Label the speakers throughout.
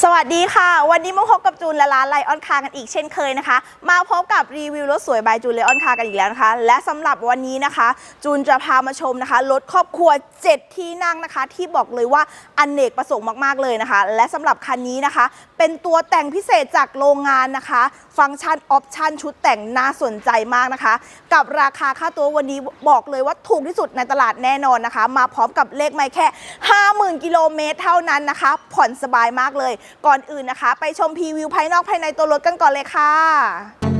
Speaker 1: สวัสดีค่ะ วันนี้มาพบกับจูนและร้านไลออนคากันอีกเช่นเคยนะคะ มาพบกับรีวิวรถสวยบายจูนไลออนคากันอีกแล้วนะคะ และสำหรับวันนี้นะคะ จูนจะพามาชมนะคะรถครอบครัว 7 ที่นั่งนะคะ ที่บอกเลยว่าอนเนกประสงค์มากๆเลยนะคะ และสำหรับคันนี้นะคะ เป็นตัวแต่งพิเศษจากโรงงานนะคะ ฟังก์ชันออปชันชุดแต่งน่าสนใจมากนะคะ กับราคาค่าตัววันนี้บอกเลยว่าถูกที่สุดในตลาดแน่นอนนะคะ มาพร้อมกับเลขไม่แค่ 50,000 กิโลเมตรเท่านั้นนะคะ ผ่อนสบายมากเลยก่อนอื่นนะคะ ไปชมพรีวิวภายนอกภายในตัวรถกันก่อนเลยค่ะ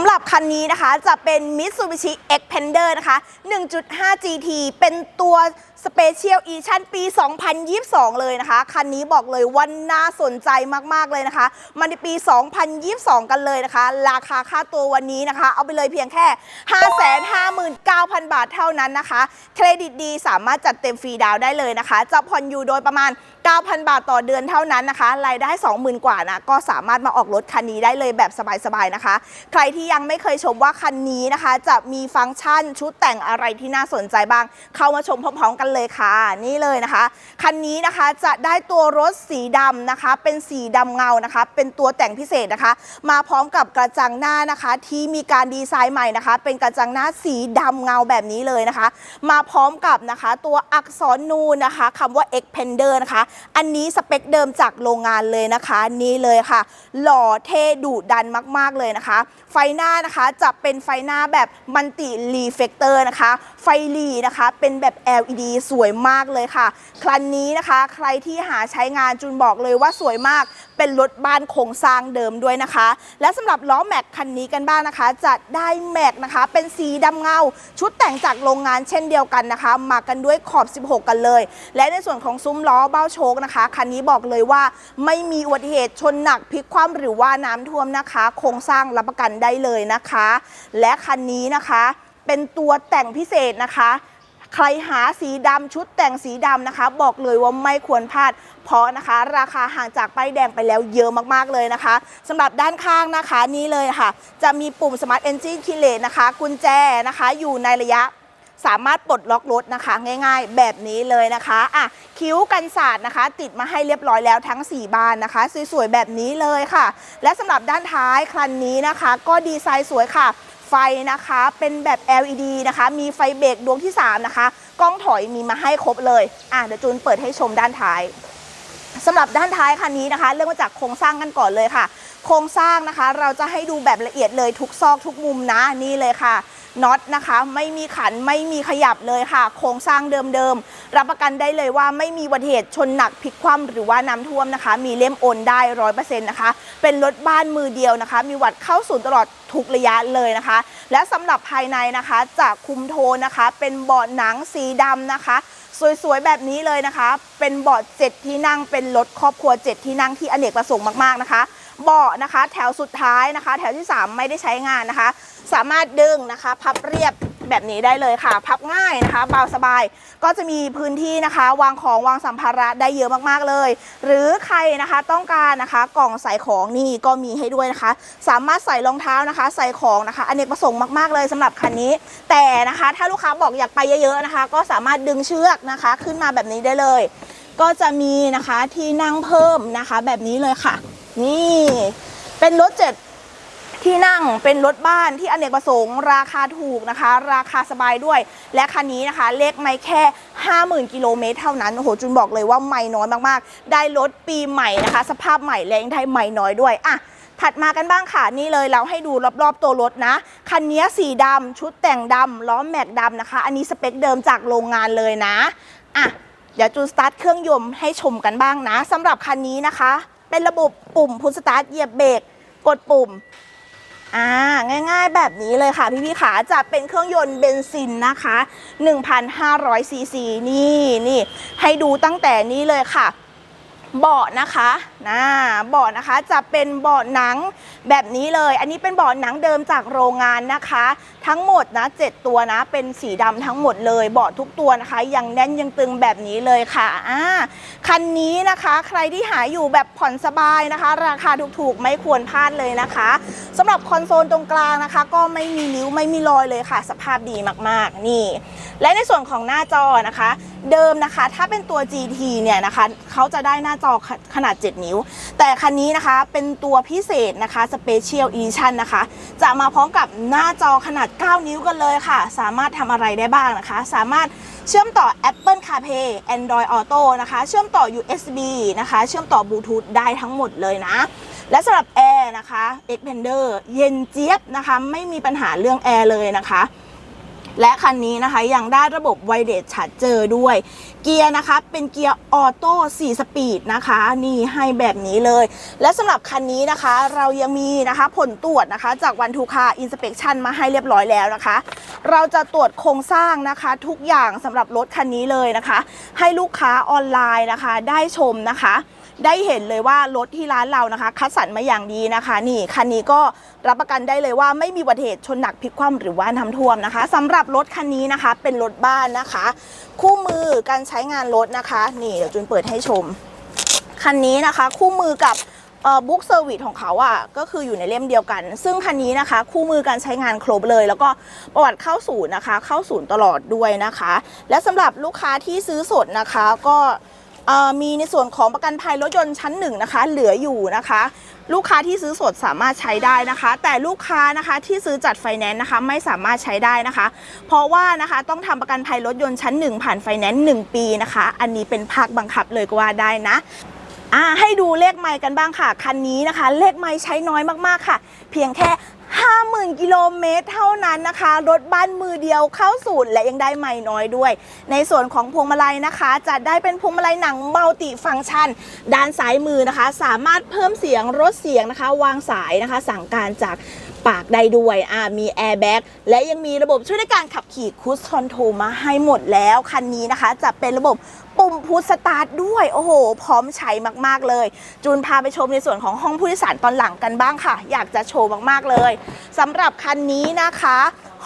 Speaker 1: ำหรับคันนี้นะคะจะเป็น Mitsubishi Xpander นะคะ 1.5 GT เป็นตัว Special Edition ปี 2022 เลยนะคะ คันนี้บอกเลยว่าน่าสนใจมากๆเลยนะคะมาในปี 2022 กันเลยนะคะ ราคาค่าตัววันนี้นะคะ เอาไปเลยเพียงแค่ 559,000 บาทเท่านั้นนะคะ เครดิตดีสามารถจัดเต็มฟรีดาวได้เลยนะคะ จะผ่อนอยู่โดยประมาณ 9,000 บาทต่อเดือนเท่านั้นนะคะ รายได้ 20,000 กว่านะก็สามารถมาออกรถคันนี้ได้เลยแบบสบายๆนะคะ ใครที่ยังไม่เคยชมว่าคันนี้นะคะ จะมีฟังก์ชันชุดแต่งอะไรที่น่าสนใจบ้าง เข้ามาชมพร้อมๆกันเลยค่ะ นี่เลยนะคะ คันนี้นะคะจะได้ตัวรถสีดำนะคะ เป็นสีดำเงานะคะ เป็นตัวแต่งพิเศษนะคะ มาพร้อมกับกระจังหน้านะคะ ที่มีการดีไซน์ใหม่นะคะ เป็นกระจังหน้าสีดำเงาแบบนี้เลยนะคะ มาพร้อมกับนะคะตัวอักษรนูนนะคะคำว่า Xpander นะคะ อันนี้สเปคเดิมจากโรงงานเลยนะคะ นี่เลยค่ะ หล่อเท่ดุดันมาก ๆเลยนะคะ ไฟหน้านะคะจะเป็นไฟหน้าแบบมัลติรีเฟกเตอร์นะคะ ไฟหลีนะคะ เป็นแบบ LED สวยมากเลยค่ะ คันนี้นะคะ ใครที่หาใช้งานจุนบอกเลยว่าสวยมาก เป็นรถบ้านโครงสร้างเดิมด้วยนะคะ และสำหรับล้อแม็กคันนี้กันบ้างนะคะ จะได้แม็กนะคะ เป็นสีดำเงา ชุดแต่งจากโรงงานเช่นเดียวกันนะคะ มากันด้วยขอบ 16 กันเลย และในส่วนของซุ้มล้อเบ้าโชคนะคะ คันนี้บอกเลยว่าไม่มีอุบัติเหตุชนหนักพลิกคว่ำหรือว่าน้ำท่วมนะคะ โครงสร้างรับประกันได้เลยนะคะ และคันนี้นะคะ เป็นตัวแต่งพิเศษนะคะ ใครหาสีดำชุดแต่งสีดำนะคะ บอกเลยว่าไม่ควรพลาด เพราะนะคะ ราคาห่างจากป้ายแดงไปแล้วเยอะมากๆเลยนะคะสำหรับด้านข้างนะคะนี่เลยค่ะ จะมีปุ่ม Smart Engine k e y l e s นะคะ กุญแจนะคะ อยู่ในระยะสามารถปลดล็อกรถนะคะ ง่ายๆ แบบนี้เลยนะคะอะคิ้วกันศาสตร์นะคะ ติดมาให้เรียบร้อยแล้วทั้ง 4 บานนะคะ สวยๆ แบบนี้เลยค่ะ และสำหรับด้านท้ายคันนี้นะคะ ก็ดีไซน์สวยค่ะ ไฟนะคะ เป็นแบบ LED นะคะ มีไฟเบรกดวงที่ 3 นะคะ กล้องถอยมีมาให้ครบเลย อะเดี๋ยวจูนเปิดให้ชมด้านท้ายสำหรับด้านท้ายคันนี้นะคะ เริ่มมาจากโครงสร้างกันก่อนเลยค่ะ โครงสร้างนะคะ เราจะให้ดูแบบละเอียดเลยทุกซอกทุกมุมนะนี่เลยค่ะ น็อตนะคะ ไม่มีขันไม่มีขยับเลยค่ะ โครงสร้างเดิมๆ รับประกันได้เลยว่าไม่มีอุบัติเหตุชนหนักพลิกคว่ำหรือว่าน้ำท่วมนะคะ มีเล่มโอนได้ร้อยเปอร์เซ็นต์นะคะ เป็นรถบ้านมือเดียวนะคะ มีวัดเข้าศูนย์ตลอดทุกระยะเลยนะคะ และสำหรับภายในนะคะจะคุมโทนนะคะ เป็นเบาะหนังสีดำนะคะ สวยๆ แบบนี้เลยนะคะ เป็นเบาะเจ็ดที่นั่งเป็นรถครอบครัวเจ็ดที่นั่งที่อเนกประสงค์มากๆนะคะเบาะนะคะ แถวสุดท้ายนะคะ แถวที่ 3 ไม่ได้ใช้งานนะคะ สามารถดึงนะคะ พับเรียบแบบนี้ได้เลยค่ะ พับง่ายนะคะ เบาสบาย ก็จะมีพื้นที่นะคะ วางของวางสัมภาระได้เยอะมากๆเลย หรือใครนะคะต้องการนะคะกล่องใส่ของนี่ก็มีให้ด้วยนะคะ สามารถใส่รองเท้านะคะ ใส่ของนะคะอเนกประสงค์มากๆเลยสำหรับคันนี้ แต่นะคะถ้าลูกค้าบอกอยากไปเยอะๆนะคะ ก็สามารถดึงเชือกนะคะ ขึ้นมาแบบนี้ได้เลย ก็จะมีนะคะที่นั่งเพิ่มนะคะ แบบนี้เลยค่ะ นี่เป็นรถเจ็ด ที่นั่งเป็นรถบ้านที่อเนกประสงค์ ราคาถูกนะคะ ราคาสบายด้วย และคันนี้นะคะ เลขไม่แค่ 50,000 กิโลเมตรเท่านั้นโอ้โหจุนบอกเลยว่าไม่น้อยมากๆ ได้รถปีใหม่นะคะ สภาพใหม่และยังได้ไม่น้อยด้วยอะถัดมากันบ้างค่ะ นี่เลยเราให้ดูรอบๆตัวรถนะ คันนี้สีดำชุดแต่งดำล้อแม็กดำนะคะ อันนี้สเปคเดิมจากโรงงานเลยนะอะเดี๋ยวจูนสตาร์ทเครื่องยนต์ให้ชมกันบ้างนะสำหรับคันนี้นะคะ เป็นระบบปุ่มพุชสตาร์ทเหยียบเบรกกดปุ่ม อ่าง่ายๆแบบนี้เลยค่ะพี่ๆขาจะเป็นเครื่องยนต์เบนซินนะคะ1,500ซีซีนี่นี่ให้ดูตั้งแต่นี้เลยค่ะ เบาะนะคะนะเบาะนะคะจะเป็นเบาะหนังแบบนี้เลย อันนี้เป็นเบาะหนังเดิมจากโรงงานนะคะ ทั้งหมดนะ7ตัวนะเป็นสีดำทั้งหมดเลยเบาะทุกตัวนะคะยังแน่นยังตึงแบบนี้เลยค่ะอ่าคันนี้นะคะ ใครที่หาอยู่แบบผ่อนสบายนะคะ ราคาถูกๆไม่ควรพลาดเลยนะคะสำหรับคอนโซลตรงกลางนะคะ ก็ไม่มีนิ้วไม่มีรอยเลยค่ะ สภาพดีมากๆนี่ และในส่วนของหน้าจอนะคะ เดิมนะคะ ถ้าเป็นตัว GT เนี่ยนะคะเขาจะได้หน้าจอขขนาด 7 นิ้ว แต่คันนี้นะคะเป็นตัวพิเศษนะคะ Special Edition นะคะ จะมาพร้อมกับหน้าจอขนาด 9 นิ้วกันเลยค่ะ สามารถทำอะไรได้บ้างนะคะ สามารถเชื่อมต่อ Apple CarPlay Android Auto นะคะ เชื่อมต่อ USB นะคะ เชื่อมต่อบลูทูธได้ทั้งหมดเลยนะ และสำหรับแอร์นะคะ Xpander เย็นเจี๊ยบนะคะ ไม่มีปัญหาเรื่องแอร์เลยนะคะ และคันนี้นะคะยังได้ระบบไวเดชชาร์เจอด้วย เกียร์นะคะเป็นเกียร์ออโต้4สปีดนะคะนี่ให้แบบนี้เลย และสำหรับคันนี้นะคะเรายังมีนะคะผลตรวจนะคะจากวันทูคาอินสเป t ชันมาให้เรียบร้อยแล้วนะคะ เราจะตรวจโครงสร้างนะคะทุกอย่างสำหรับรถคันนี้เลยนะคะ ให้ลูกค้าออนไลน์นะคะ ได้ชมนะคะ ได้เห็นเลยว่ารถที่ร้านเรานะคะคัดสรรมาอย่างดีนะคะ นี่คันนี้ก็รับประกันได้เลยว่าไม่มีอุบัติเหตุชนหนักพลิกคว่ำหรือว่าน้ำท่วมนะคะสำหรับรถคันนี้นะคะเป็นรถบ้านนะคะ คู่มือการใช้งานรถนะคะ นี่เดี๋ยวจุนเปิดให้ชม คันนี้นะคะ คู่มือกับบุ๊กเซอร์วิสของเขาอะก็คืออยู่ในเล่มเดียวกัน ซึ่งคันนี้นะคะ คู่มือการใช้งานครบเลย แล้วก็ประวัติเข้าศูนย์นะคะ เข้าศูนย์ตลอดด้วยนะคะ และสำหรับลูกค้าที่ซื้อสดนะคะก็ มีในส่วนของประกันภัยรถยนต์ชั้นหนึ่งนะคะ เหลืออยู่นะคะ ลูกค้าที่ซื้อสดสามารถใช้ได้นะคะ แต่ลูกค้านะคะที่ซื้อจัดไฟแนนซ์นะคะไม่สามารถใช้ได้นะคะ เพราะว่านะคะต้องทำประกันภัยรถยนต์ชั้นหนึ่งผ่านไฟแนนซ์หนึ่งปีนะคะ อันนี้เป็นภาคบังคับเลยก็ว่าได้นะ อ่าให้ดูเลขไมล์กันบ้างค่ะ คันนี้นะคะ เลขไมล์ใช้น้อยมากๆค่ะ เพียงแค่50,000กิโลเมตรเท่านั้นนะคะ รถบ้านมือเดียวเข้าศูนย์และยังได้ไมล์น้อยด้วย ในส่วนของพวงมาลัยนะคะ จะได้เป็นพวงมาลัยหนังมัลติฟังก์ชัน ด้านซ้ายมือนะคะ สามารถเพิ่มเสียงลดเสียงนะคะ วางสายนะคะ สั่งการจากปากได้ด้วยอ่ามีแอร์แบ็กและยังมีระบบช่วยในการขับขี่คูสคอนโทรมาให้หมดแล้ว คันนี้นะคะจะเป็นระบบ ปุ่มพุทสตาร์ทด้วย โอ้โห พร้อมใช้มากๆเลย จูนพาไปชมในส่วนของห้องผู้โดยสารตอนหลังกันบ้างค่ะ อยากจะโชว์มากๆเลยสำหรับคันนี้นะคะ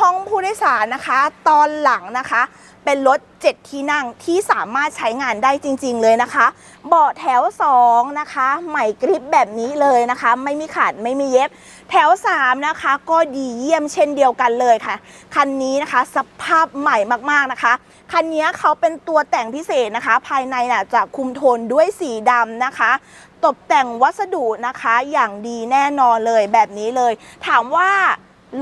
Speaker 1: ห้องผู้โดยสารนะคะ ตอนหลังนะคะ เป็นรถ 7 ที่นั่งที่สามารถใช้งานได้จริง ๆ เลยนะคะ เบาะแถว 2 นะคะใหม่กริปแบบนี้เลยนะคะ ไม่มีขาดไม่มีเย็บ แถว 3 นะคะ ก็ดีเยี่ยมเช่นเดียวกันเลยค่ะ คันนี้นะคะสภาพใหม่มากๆนะคะ คันนี้เขาเป็นตัวแต่งพิเศษนะคะ ภายในน่ะจะคุมโทนด้วยสีดำนะคะตกแต่งวัสดุนะคะอย่างดีแน่นอนเลยแบบนี้เลย ถามว่า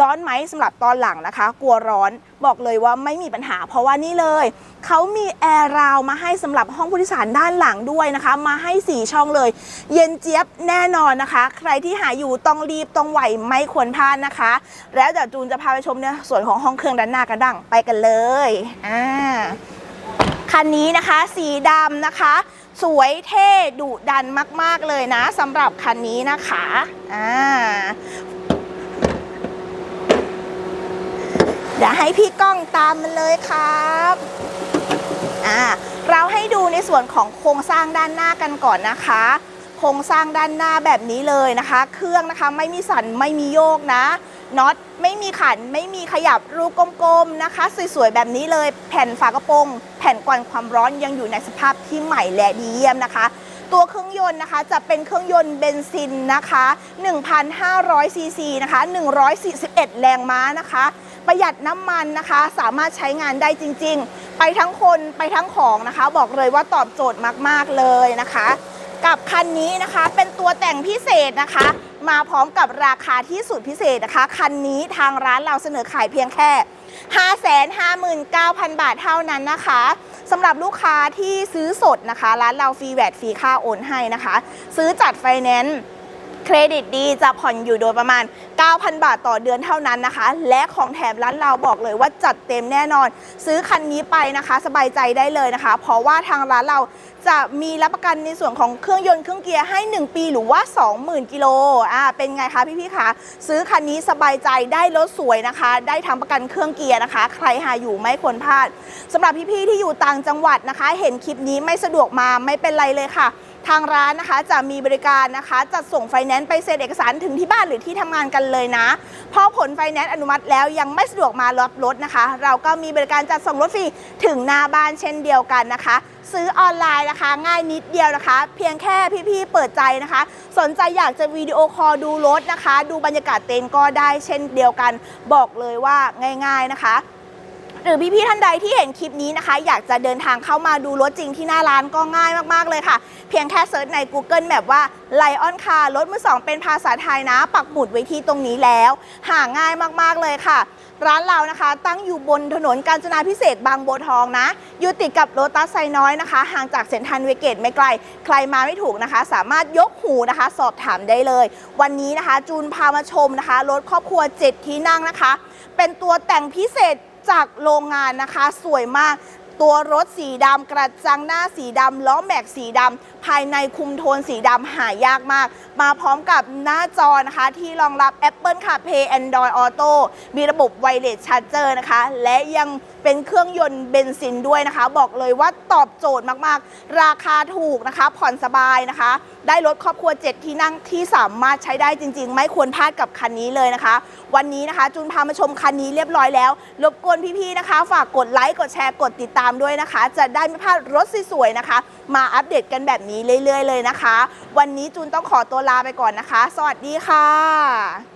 Speaker 1: ร้อนไหมสำหรับตอนหลังนะคะ กลัวร้อนบอกเลยว่าไม่มีปัญหา เพราะว่านี่เลย เขามีแอร์ราวมาให้สำหรับห้องผู้โดยสารด้านหลังด้วยนะคะ มาให้ 4 ช่องเลย เย็นเจี๊ยบแน่นอนนะคะ ใครที่หาอยู่ต้องรีบต้องไหวไม่ควรพลาดนะคะ แล้วเดี๋ยวจูนจะพาไปชมเนี่ยส่วนของห้องเครื่องด้านหน้ากันดังไปกันเลยอ่าคันนี้นะคะสีดำนะคะ สวยเท่ดุดันมาก ๆ เลยนะสำหรับคันนี้นะคะอ่า เดี๋ยวให้พี่ก้องตามมันเลยครับอ่าเราให้ดูในส่วนของโครงสร้างด้านหน้ากันก่อนนะคะ โครงสร้างด้านหน้าแบบนี้เลยนะคะ เครื่องนะคะไม่มีสั่นไม่มีโยกนะน็อตไม่มีขันไม่มีขยับรูกลมๆนะคะ สวยๆแบบนี้เลย แผ่นฝากระโปรงแผ่นกวนความร้อนยังอยู่ในสภาพที่ใหม่และดีเยี่ยมนะคะ ตัวเครื่องยนต์นะคะจะเป็นเครื่องยนต์เบนซินนะคะ1,500ซีซีนะคะ141 แรงม้านะคะ ประหยัดน้ำมันนะคะ สามารถใช้งานได้จริง ๆ ไปทั้งคนไปทั้งของนะคะ บอกเลยว่าตอบโจทย์มากๆเลยนะคะ กับคันนี้นะคะเป็นตัวแต่งพิเศษนะคะ มาพร้อมกับราคาที่สุดพิเศษนะคะ คันนี้ทางร้านเราเสนอขายเพียงแค่ 559,000 บาทเท่านั้นนะคะสำหรับลูกค้าที่ซื้อสดนะคะ ร้านเราฟรีแวดฟรีค่าโอนให้นะคะ ซื้อจัดไฟแนนซ์ เครดิตดีจะผ่อนอยู่โดยประมาณ 9,000 บาทต่อเดือนเท่านั้นนะคะ และของแถมร้านเราบอกเลยว่าจัดเต็มแน่นอน ซื้อคันนี้ไปนะคะ สบายใจได้เลยนะคะ เพราะว่าทางร้านเราจะมีรับประกันในส่วนของเครื่องยนต์เครื่องเกียร์ให้ 1 ปีหรือว่า 20,000 กิโลอ่าเป็นไงคะพี่ๆคะซื้อคันนี้สบายใจได้รถสวยนะคะ ได้ทั้งประกันเครื่องเกียร์นะคะ ใครหาอยู่ไม่ควรพลาดสำหรับพี่ๆที่อยู่ต่างจังหวัดนะคะ เห็นคลิปนี้ไม่สะดวกมาไม่เป็นไรเลยค่ะ ทางร้านนะคะจะมีบริการนะคะจัดส่งไฟแนนซ์ไปเซ็นเอกสารถึงที่บ้านหรือที่ทำงานกันเลยนะ พอผลไฟแนนซ์อนุมัติแล้วยังไม่สะดวกมารับรถนะคะ เราก็มีบริการจัดส่งรถฟรีถึงหน้าบ้านเช่นเดียวกันนะคะ ซื้อออนไลน์นะคะ ง่ายนิดเดียวนะคะ เพียงแค่พี่ๆเปิดใจนะคะ สนใจอยากจะวิดีโอคอลดูรถนะคะ ดูบรรยากาศเต็นท์ก็ได้เช่นเดียวกัน บอกเลยว่าง่าย ๆนะคะ หรือพี่ๆท่านใดที่เห็นคลิปนี้นะคะ อยากจะเดินทางเข้ามาดูรถจริงที่หน้าร้านก็ง่ายมากๆเลยค่ะ เพียงแค่เซิร์ชใน Google แบบว่า Lion Car รถมือสองเป็นภาษาไทยนะ ปักหมุดไว้ที่ตรงนี้แล้ว หาง่ายมากๆเลยค่ะ ร้านเรานะคะ ตั้งอยู่บนถนนกาญจนาพิเศษบางบัวทองนะ อยู่ติดกับโรตัสไซน้อยนะคะ ห่างจากเซ็นทรัลเวเกตไม่ไกล ใครมาไม่ถูกนะคะ สามารถยกหูนะคะ สอบถามได้เลย วันนี้นะคะ จูนพามาชมนะคะรถครอบครัว 7 ที่นั่งนะคะ เป็นตัวแต่งพิเศษ จากโรงงานนะคะ สวยมาก ตัวรถสีดำกระจังหน้าสีดำล้อแม็กสีดำภายในคุมโทนสีดำหายากมาก มาพร้อมกับหน้าจอนะคะ ที่รองรับ Apple CarPlay Android Auto มีระบบ Wireless Charger นะคะ และยังเป็นเครื่องยนต์เบนซินด้วยนะคะ บอกเลยว่าตอบโจทย์มากๆ ราคาถูกนะคะ ผ่อนสบายนะคะ ได้รถครอบครัว 7 ที่นั่งที่สามารถใช้ได้จริง ๆ ไม่ควรพลาดกับคันนี้เลยนะคะ วันนี้นะคะ จูนพามาชมคันนี้เรียบร้อยแล้ว รบกวนพี่ๆนะคะ ฝากกดไลค์กดแชร์กดติดตามด้วยนะคะ จะได้ไม่พลาดรถสวยๆนะคะ มาอัปเดตกันแบบนี้เรื่อย ๆ เลยนะคะ วันนี้จูนต้องขอตัวลาไปก่อนนะคะ สวัสดีค่ะ